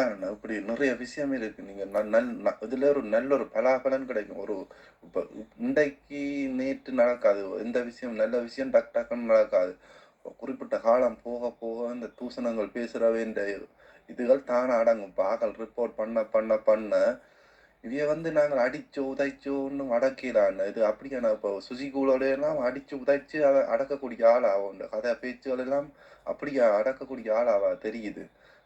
அதான் இப்படி நிறைய விஷயம் இருக்கு. நீங்க நல் நல் ந- இதுல ஒரு நல்ல ஒரு பலாபலன் கிடைக்கும். ஒரு இப்ப இன்றைக்கு நேற்று நடக்காது. எந்த விஷயம் நல்ல விஷயம் டக் டக்குன்னு நடக்காது. குறிப்பிட்ட காலம் போக போக இந்த தூசணங்கள் பேசுறவே இந்த இதுகள் தானே அடங்கும். பாகல் ரிப்போர்ட் பண்ண பண்ண பண்ண இவைய வந்து நாங்கள் அடிச்சோ உதைச்சோ ஒன்றும் அடக்கலான்னு இது அப்படியான இப்போ சுசிகூலோட எல்லாம் அடிச்சு உதைச்சு அதை அடக்கக்கூடிய ஆகும் இந்த கதை பேச்சுகள் எல்லாம் அப்படியே அடக்கக்கூடிய ஆளாவா தெரியுது.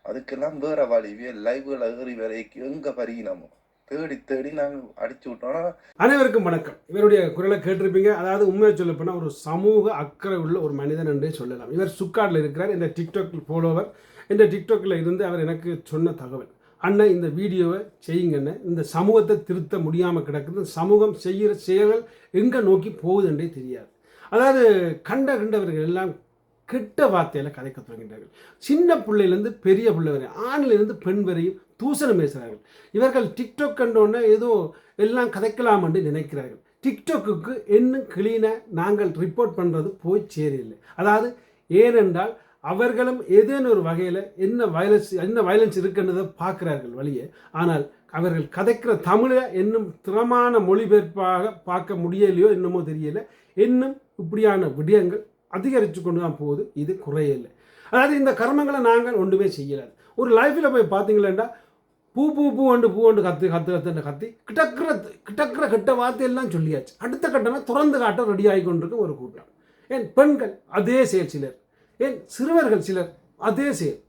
அதுக்கெல்லாம் வேற வழிவே லைவ்ல ஏறி வரைக்கும் எங்க பரியினமோ தேடி தேடி நாங்கள் அடிச்சு விட்டோம்னா அனைவருக்கும் வணக்கம். இவருடைய குரலை கேட்டிருப்பீங்க. அதாவது உண்மையை சொல்ல போனால் ஒரு சமூக அக்கறை உள்ள ஒரு மனிதன் என்றே சொல்லலாம். இவர் சுக்காடில் இருக்கிறார். இந்த டிக்டாக் ஃபாலோவர் இந்த டிக்டாக்ல இருந்து அவர் எனக்கு சொன்ன தகவல். அண்ணன் இந்த வீடியோவை செய்யுங்கன்னு இந்த சமூகத்தை திருத்த முடியாமல் கிடக்குது. சமூகம் செய்கிற செயல்கள் எங்கே நோக்கி போகுதுன்றே தெரியாது. அதாவது கண்ட கண்டவர்கள் எல்லாம் கெட்ட வார்த்தையில் கதைக்க தொடங்கின்றார்கள் சின்ன பிள்ளையிலேருந்து பெரிய பிள்ளை வரை ஆணிலிருந்து பெண் வரையும் தூசணம் பேசுகிறார்கள். இவர்கள் டிக்டாக் கண்டோன்னே ஏதோ எல்லாம் கதைக்கலாம் என்று நினைக்கிறார்கள். டிக்டாக்குக்கு இன்னும் கிளீனாக நாங்கள் ரிப்போர்ட் பண்ணுறது போய் சேரில்லை அதாவது ஏனென்றால் அவர்களும் ஏதேனும் ஒரு வகையில் என்ன வயலன்ஸ் என்ன வயலன்ஸ் இருக்குன்றதை பார்க்கிறார்கள் வழியே. ஆனால் அவர்கள் கதைக்கிற தமிழை இன்னும் திறமான மொழிபெயர்ப்பாக பார்க்க முடியலையோ என்னமோ தெரியல. இன்னும் இப்படியான விடயங்கள் அதிகரித்து கொண்டு தான் போகுது. இது குறையலை அதாவது இந்த கர்மங்களை நாங்கள் ஒன்றுமே செய்யலாது. ஒரு லைஃப்பில் போய் பார்த்தீங்களா பூ பூ பூ ஒன்று பூ ஒன்று கத்து கத்து கத்துன்னு கத்தி கிட்டக்கிற கிட்டக்கிற கெட்ட வார்த்தையெல்லாம் சொல்லியாச்சு. அடுத்த கட்டமாக திறந்து காட்ட ரெடி ஆகி கொண்டிருக்கும் ஒரு கூட்டம். ஏன் பெண்கள் அதே செயல் சிலர். ஏன் சிறுவர்கள் சிலர் அதே செயல்.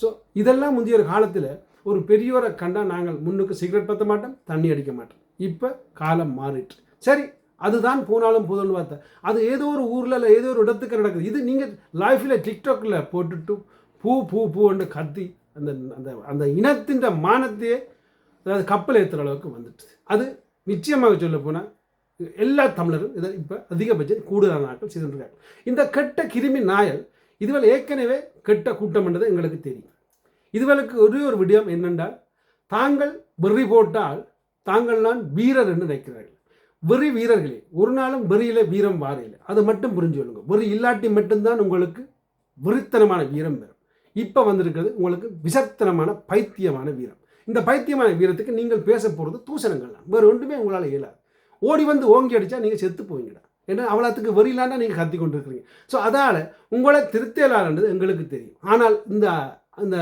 ஸோ இதெல்லாம் முந்தைய ஒரு காலத்தில் ஒரு பெரியவரை கண்டால் நாங்கள் முன்னுக்கு சிகரெட் பற்ற மாட்டோம் தண்ணி அடிக்க மாட்டோம். இப்போ காலம் மாறிட்டு. சரி அதுதான் போனாலும் போதும்னு பார்த்தேன் அது ஏதோ ஒரு ஊரில் இல்லை ஏதோ ஒரு இடத்துக்கு நடக்குது. இது நீங்கள் லைஃப்பில் டிக்டாக்கில் போட்டுட்டு பூ பூ பூன்னு கத்தி அந்த அந்த அந்த இனத்தின் மானத்தையே அதாவது கப்பல் ஏற்றுற அளவுக்கு வந்துட்டு அது நிச்சயமாக சொல்ல போனால் எல்லா தமிழரும் இதை இப்போ அதிகபட்சம் கூடுதலான நாட்கள் செய்துருக்காங்க இந்த கெட்ட கிருமி நாயல் இதுவரை ஏற்கனவே கெட்ட கூட்டம் என்றது எங்களுக்கு தெரியும். இதுவளுக்கு ஒரே ஒரு விடயம் என்னென்றால் தாங்கள் வெறி போட்டால் தாங்கள் நான் வீரர் என்று நினைக்கிறார்கள். வெறி வீரர்களே ஒரு நாளும் வெறியில் வீரம் வாரையில். அதை மட்டும் புரிஞ்சு கொள்ளுங்க. வெறி இல்லாட்டி மட்டும்தான் உங்களுக்கு வெறித்தனமான வீரம் பெறும் இப்போ வந்திருக்கிறது உங்களுக்கு விசத்தனமான பைத்தியமான வீரம். இந்த பைத்தியமான வீரத்துக்கு நீங்கள் பேச போகிறது தூசணங்கள் தான். வேறு ஒன்றுமே உங்களால் இயலாது. ஓடி வந்து ஓங்கி அடித்தா நீங்கள் செத்து போவீங்கடா. ஏன்னா அவ்வளோத்துக்கு வெறியிலாண்டா நீங்கள் கத்தி கொண்டு இருக்கிறீங்க ஸோ அதால் உங்களை திருத்தலான்றது எங்களுக்கு தெரியும். ஆனால் இந்த அந்த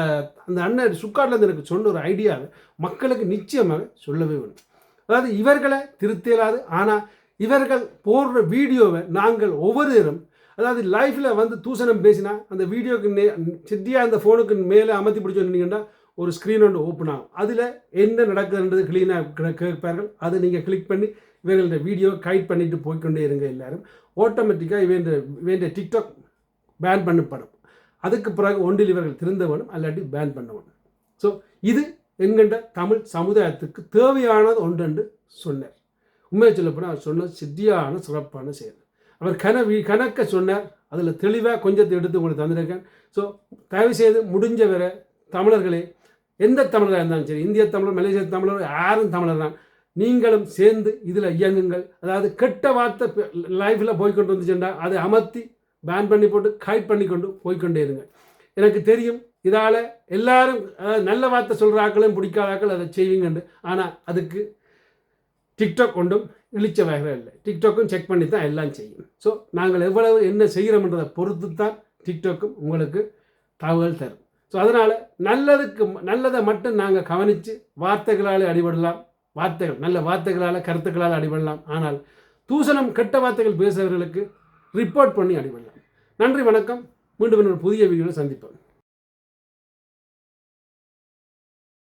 அந்த அண்ணன் சுக்காட்லேருந்து எனக்கு சொன்ன ஒரு ஐடியாவை மக்களுக்கு நிச்சயமாக சொல்லவே வேணும். அதாவது இவர்களை திருத்தியலாது ஆனால் இவர்கள் போடுற வீடியோவை நாங்கள் ஒவ்வொருவரும் அதாவது லைஃப்பில் வந்து தூசணம் பேசினா அந்த வீடியோக்கு நே சித்தியாக அந்த ஃபோனுக்கு மேலே அமர்த்தி பிடிச்சி வந்தீங்கன்னா ஒரு ஸ்க்ரீன் ஒன்று ஓப்பன் ஆகும். அதில் என்ன நடக்குதுன்றது க்ளீனாக கேட்பார்கள். அதை நீங்கள் கிளிக் பண்ணி இவர்களோட வீடியோ கைட் பண்ணிட்டு போய்க்கொண்டே இருங்க எல்லாரும். ஆட்டோமேட்டிக்காக இவன் இவன் டிக்டாக் பேன் பண்ணப்படும். அதுக்கு பிறகு ஒன்றில் இவர்கள் திருந்த வேணும் அல்லாட்டி பேன் பண்ண வேணும் ஸோ இது என்கின்ற தமிழ் சமுதாயத்துக்கு தேவையானது ஒன்று என்று சொன்னார். உண்மையை சொல்லப்போனால் அவர் சொன்ன சித்தியான சிறப்பான செயல். அவர் கனவி கணக்க சொன்னார். அதில் தெளிவாக கொஞ்சத்தை எடுத்து உங்களுக்கு தந்திருக்கேன். ஸோ தயவு செய்து முடிஞ்ச வர தமிழர்களே எந்த தமிழராக இருந்தாலும் சரி இந்திய தமிழர் மலேசிய தமிழர் யாரும் தமிழர் தான். நீங்களும் சேர்ந்து இதில் இயங்குங்கள். அதாவது கெட்ட வார்த்தை லைஃப்பில் போய்கொண்டு வந்துச்சுண்டா அதை அமர்த்தி பேன் பண்ணி போட்டு கைட் பண்ணி கொண்டு போய்க்கொண்டே இருங்க எனக்கு தெரியும் இதால் எல்லாரும் நல்ல வார்த்தை சொல்கிற ஆக்களும் பிடிக்காத ஆக்கள் அதை செய்வீங்கண்டு. ஆனால் அதுக்கு டிக்டாக் ஒன்றும் இழிச்ச வேகவே இல்லை. டிக்டாக்கும் செக் பண்ணி தான் எல்லாம் செய்யும். ஸோ நாங்கள் எவ்வளவு என்ன செய்கிறோம்ன்றதை பொறுத்து தான் டிக்டாக்கும் உங்களுக்கு தகவல் தரும். ஸோ அதனால் நல்லதுக்கு நல்லதை மட்டும் நாங்கள் கவனித்து வார்த்தைகளால் அடிபடலாம். வார்த்தைகள் நல்ல வார்த்தைகளால் கருத்துக்களால் அடிபடலாம். ஆனால் தூசணம் கெட்ட வார்த்தைகள் பேசுகிறவர்களுக்கு ரிப்போர்ட் பண்ணி அடிபடலாம். நன்றி வணக்கம். மீண்டும் இன்னொரு புதிய வீடியோவில் சந்திப்போம்.